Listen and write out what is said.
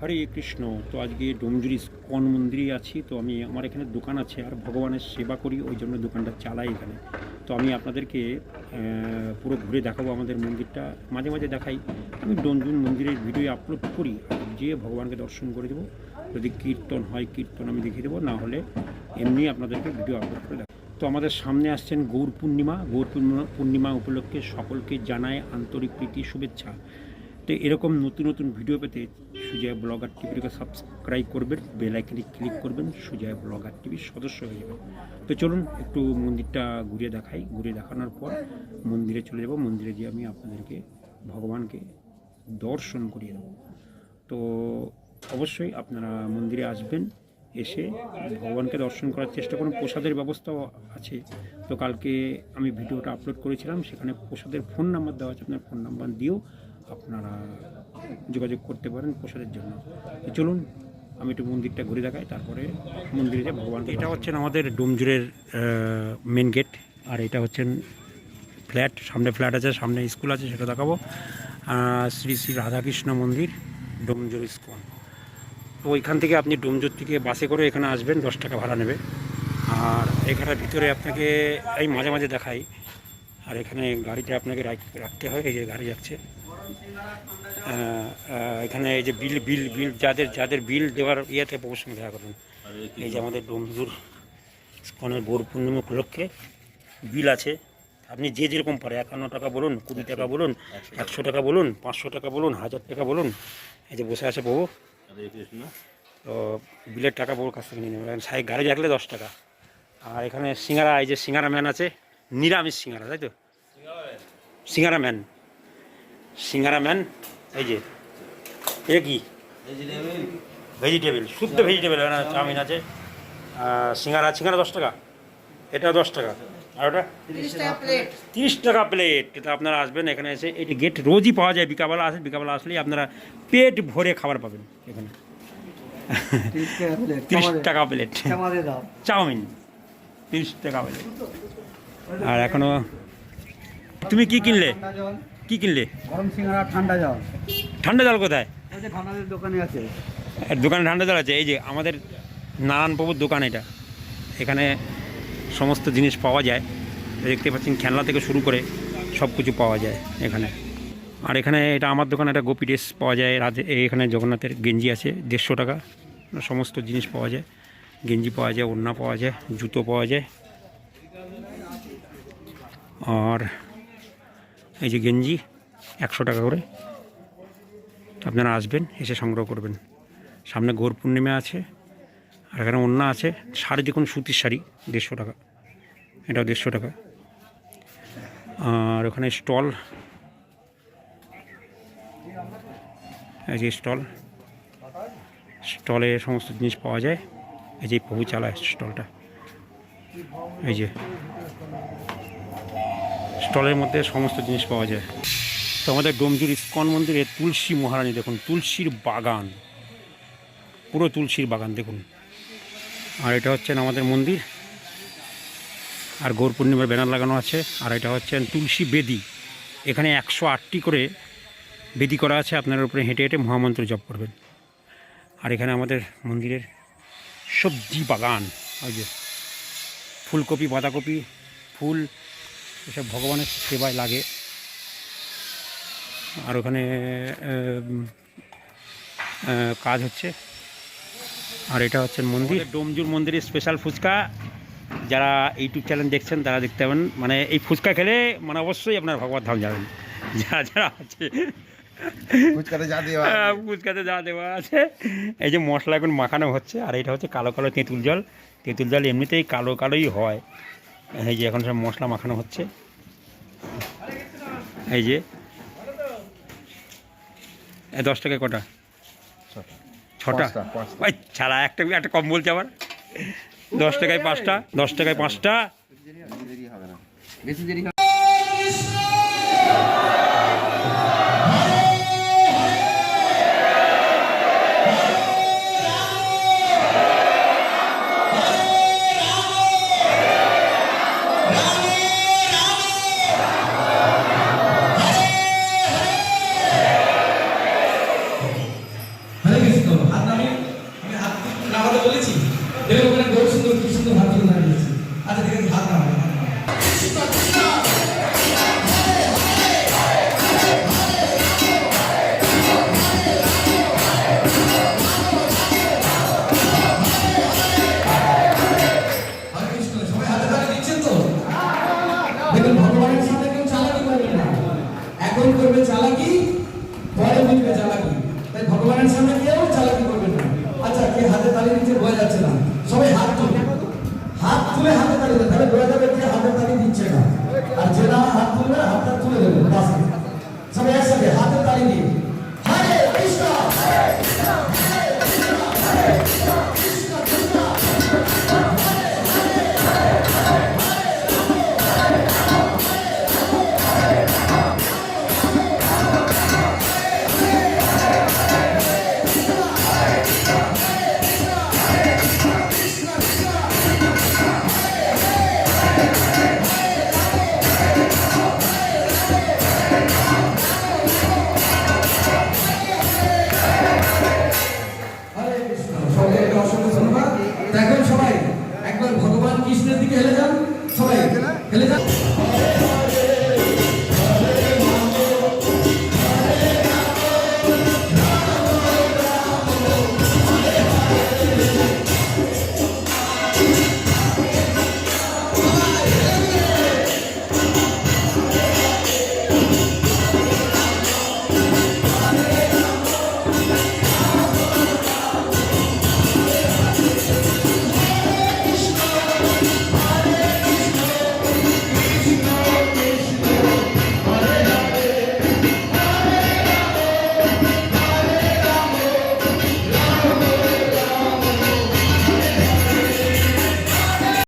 হরে কৃষ্ণ, তো আজকে ডোমজুরি স্কন মন্দিরে আছি? তো আমি, আমার এখানে দোকান আছে আর ভগবানের সেবা করি, ওই জন্য দোকানটা চালাই এখানে। তো আমি আপনাদেরকে পুরো ঘুরে দেখাবো আমাদের মন্দিরটা। মাঝে মাঝে দেখাই। আমি ডোমজুর মন্দিরের ভিডিও আপলোড করি যে ভগবানকে দর্শন করে দেবো, যদি কীর্তন হয় কীর্তন আমি দেখিয়ে দেবো, না হলে এমনি আপনাদেরকে ভিডিও আপলোড করে দেখাবো। তো আমাদের সামনে আসছেন গৌর পূর্ণিমা। গৌর পূর্ণিমা উপলক্ষে সকলকে জানায় আন্তরিক প্রীতি, শুভেচ্ছা। তো এরকম নতুন নতুন ভিডিও পেতে সুজয় ব্লগার টিভিটাকে সাবস্ক্রাইব করবেন বেল আইকনে ক্লিক করবেন, সুজয় ব্লগার টিভির সদস্য হয়ে যাবেন। তো চলুন একটু মন্দিরটা ঘুরে দেখাই। ঘুরে দেখানোর পর মন্দিরে চলে যাব। মন্দিরে গিয়ে আমি আপনাদেরকে, ভগবানকে দর্শন করিয়ে দেবো। তো অবশ্যই আপনারা মন্দিরে আসবেন, এসে ভগবানকে দর্শন করার চেষ্টা করুন। প্রসাদের ব্যবস্থাও আছে। তো কালকে আমি ভিডিওটা আপলোড করেছিলাম। সেখানে প্রসাদের ফোন নাম্বার দেওয়া আছে। আপনার ফোন নাম্বার দিয়েও আপনারা যোগাযোগ করতে পারেন প্রসাদের জন্য। চলুন আমি একটু মন্দিরটা ঘুরে দেখাই তারপরে মন্দিরে যে ভগবান এটা হচ্ছেন আমাদের ডোমজুরের মেন গেট আর এটা হচ্ছেন ফ্ল্যাট সামনে ফ্ল্যাট আছে সামনে স্কুল আছে সেটা দেখাবো। শ্রী শ্রী রাধাকৃষ্ণ মন্দির ডোমজুর ইস্কন তো ওইখান থেকে আপনি ডোমজুর থেকে বাসে করে এখানে আসবেন দশ টাকা ভাড়া নেবে। আর এখানের ভিতরে আপনাকে এই মাঝে মাঝে দেখাই। আর এখানে গাড়িটা আপনাকে রাখ- রাখতে হয় এই যে গাড়ি যাচ্ছে। এখানে এই যে বিল বিল বিল যাদের যাদের বিল দেওয়ার ইয়েতে প্রবেশ দেখা করুন। এই যে আমাদের ডোমজুর ইস্কনের বোর পূর্ণিমা উপলক্ষে বিল আছে। আপনি যে যেরকম পারে একান্ন টাকা বলুন কুড়ি টাকা বলুন একশো টাকা। বলুন পাঁচশো টাকা বলুন হাজার টাকা বলুন এই যে বসে আছে বউ। তো বিলের টাকা বউর কাছ থেকে নিয়ে নেবেন। সাই গাড়ি রাখলে দশ টাকা। আর এখানে সিঙ্গারা এই যে সিঙ্গারা ম্যান আছে নিরামিষ সিঙ্গারা তাই তো? সিঙ্গারা ম্যান। সিঙ্গারা ম্যান এই যে এ কি ভেজিটেবল শুদ্ধ ভেজিটেবল চাউমিন আছে। সিঙ্গারা সিঙ্গারা দশ টাকা এটা দশ টাকা। আর ওটা? তিরিশ টাকা প্লেট তিরিশ টাকা প্লেট এটা আপনারা আসবেন এখানে এসে এটি গেট রোজই পাওয়া যায় বিকাবেলা আসেন বিকাবেলা আসলেই আপনারা পেট ভরে খাবার পাবেন এখানে। তিরিশ টাকা প্লেট চাউমিন। তিরিশ টাকা প্লেট আর এখনও তুমি কি কিনলে? কি কিনলে? গরম সিঙ্গারা ঠান্ডা জল। ঠান্ডা জল কোথায়? দোকানে আছে। দোকানে ঠান্ডা জল আছে। এই যে আমাদের নারায়ণ প্রভুর দোকান এটা। এখানে সমস্ত জিনিস পাওয়া যায়। দেখতে পাচ্ছেন খেলনা থেকে শুরু করে সব কিছু পাওয়া যায় এখানে। আর এখানে এটা আমার দোকানে একটা গোপি ড্রেস পাওয়া যায়। রাধে এখানে জগন্নাথের গেঞ্জি আছে দেড়শো টাকা। সমস্ত জিনিস পাওয়া যায়। গেঞ্জি পাওয়া যায় ওড়না পাওয়া যায় জুতো পাওয়া যায়। আর এই যে গেঞ্জি, একশো টাকা করে। আপনারা আসবেন, এসে সংগ্রহ করবেন। সামনে গৌর পূর্ণিমা আছে, আর এখানে অন্য আছে, শাড়ি দেখুন, সুতির শাড়ি, দেড়শো টাকা। এটাও দেড়শো টাকা। আর ওখানে স্টল। এই যে স্টল। স্টলে সমস্ত জিনিস পাওয়া যায়। এই যে প্রভু চালায় স্টলটা। এই যে। স্টলের মধ্যে সমস্ত জিনিস পাওয়া যায়। তো আমাদের ডোমজুর ইস্কন মন্দিরে তুলসী মহারানী দেখুন, তুলসীর বাগান। পুরো তুলসীর বাগান দেখুন। আর এটা হচ্ছেন আমাদের মন্দির। আর গৌর পূর্ণিমার ব্যানার লাগানো আছে। আর এটা হচ্ছেন তুলসী বেদি। এখানে একশো আটটি করে বেদি করা আছে। আপনার উপরে হেঁটে হেঁটে মহামন্ত্র জপ করবেন। আর এখানে আমাদের মন্দিরের সবজি বাগান। ওই যে ফুলকপি, বাঁধাকপি, ফুল এসব ভগবানের সেবায় লাগে। আর ওখানে কাজ হচ্ছে। আর এটা হচ্ছে মন্দির। ডোমজুর মন্দিরের স্পেশাল ফুচকা। যারা ইউটিউব চ্যানেল দেখছেন তারা দেখতে পাবেন। মানে এই ফুচকা খেলে মানে অবশ্যই আপনার ভগবত ধাম যাবেন। যারা যারা আছে। ফুচকাতে যা দেওয়া ফুচকাতে যা দেওয়া আছে। এই যে মশলা এখন মাখানো হচ্ছে আর এটা হচ্ছে কালো কালো তেঁতুল জল। তেঁতুল জল এমনিতেই কালো কালোই হয়। এই যে এখন সব মশলা মাখানো হচ্ছে। এই যে দশ টাকা কটা? ছটা। ওই ছাড়া একটা একটা কম বলছে আবার। দশ টাকায় পাঁচটা দশ টাকায় পাঁচটা। দিচ্ছে না। আর যে না হাত তুলবে হাতটা তুলে দেবেন সবাই একসাথে হাতের তালি দিয়ে।